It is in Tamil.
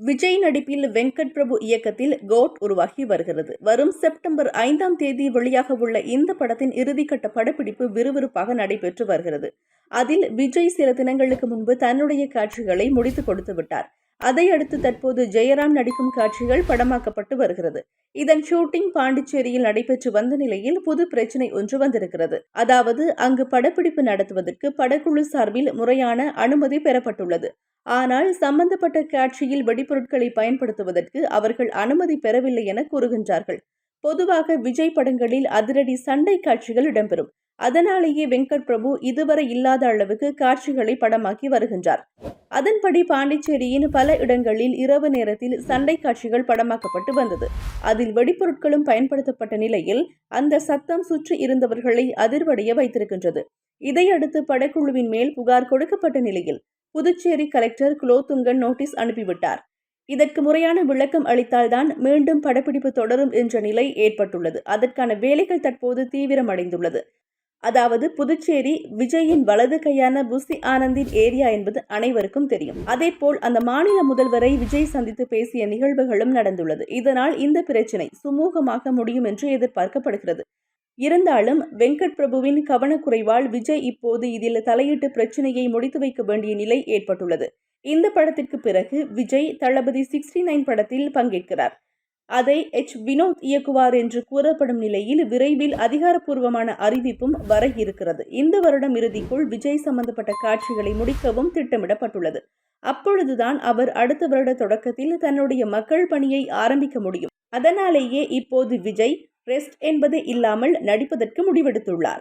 விஜய் நடிப்பில் வெங்கட் பிரபு இயக்கத்தில் கோட் உருவாகி வருகிறது. வரும் செப்டம்பர் ஐந்தாம் தேதி வெளியாக உள்ள இந்த படத்தின் இறுதிக்கட்ட படப்பிடிப்பு விறுவிறுப்பாக நடைபெற்று வருகிறது. அதில் விஜய் சில தினங்களுக்கு முன்பு தன்னுடைய காட்சிகளை முடித்து கொடுத்து விட்டார். அதையடுத்து தற்போது ஜெயராம் நடிக்கும் காட்சிகள் படமாக்கப்பட்டு வருகிறது. இதன் ஷூட்டிங் பாண்டிச்சேரியில் நடைபெற்று வந்த நிலையில் புது பிரச்சனை ஒன்று வந்திருக்கிறது. அதாவது அங்கு படப்பிடிப்பு நடத்துவதற்கு படக்குழு சார்பில் முறையான அனுமதி பெறப்பட்டுள்ளது. ஆனால் சம்பந்தப்பட்ட காட்சியில் வெடிபொருட்களை பயன்படுத்துவதற்கு அவர்கள் அனுமதி பெறவில்லை என கூறுகின்றார்கள். பொதுவாக விஜய் படங்களில் அதிரடி சண்டை காட்சிகள் இடம்பெறும். அதனாலேயே வெங்கட் பிரபு இதுவரை இல்லாத அளவுக்கு காட்சிகளை படமாக்கி வருகின்றார். அதன்படி பாண்டிச்சேரியின் பல இடங்களில் இரவு நேரத்தில் சண்டை காட்சிகள் படமாக்கப்பட்டு வந்தது. அதில் வெடிப்பொருட்களும் பயன்படுத்தப்பட்ட நிலையில் அந்த சத்தம் சுற்றி இருந்தவர்களை அதிர்வடைய வைத்திருக்கின்றது. இதையடுத்து படக்குழுவின் மேல் புகார் கொடுக்கப்பட்ட நிலையில் புதுச்சேரி கலெக்டர் குலோத்துங்கன் நோட்டீஸ் அனுப்பிவிட்டார். இதற்கு முறையான விளக்கம் அளித்தால்தான் மீண்டும் படப்பிடிப்பு தொடரும் என்ற நிலை ஏற்பட்டுள்ளது. அதற்கான வேலைகள் தற்போது தீவிரமடைந்துள்ளது. அதாவது புதுச்சேரி விஜயின் வலது கையான புசி ஆனந்தின் ஏரியா என்பது அனைவருக்கும் தெரியும். அதேபோல் அந்த மாநில முதல்வரை விஜய் சந்தித்து பேசிய நிகழ்வுகளும் நடந்துள்ளது. இதனால் இந்த பிரச்சினை சுமூகமாக முடியும் என்று எதிர்பார்க்கப்படுகிறது. இருந்தாலும் வெங்கட் பிரபுவின் கவனக்குறைவால் விஜய் இப்போது இதில் தலையிட்டு பிரச்சனையை முடித்து வைக்க வேண்டிய நிலை ஏற்பட்டுள்ளது. இந்த படத்திற்கு பிறகு விஜய் தளபதி சிக்ஸ்டி நைன் படத்தில் பங்கேற்கிறார். அதை எச். வினோத் இயக்குவார் என்று கூறப்படும் நிலையில் விரைவில் அதிகாரப்பூர்வமான அறிவிப்பும் வர இருக்கிறது. இந்த வருடம் இறுதிக்குள் விஜய் சம்பந்தப்பட்ட காட்சிகளை முடிக்கவும் திட்டமிடப்பட்டுள்ளது. அப்பொழுதுதான் அவர் அடுத்த வருட தொடக்கத்தில் தன்னுடைய மக்கள் பணியை ஆரம்பிக்க முடியும். அதனாலேயே இப்போது விஜய் ரெஸ்ட் என்பது இல்லாமல் நடிப்பதற்கு முடிவெடுத்துள்ளார்.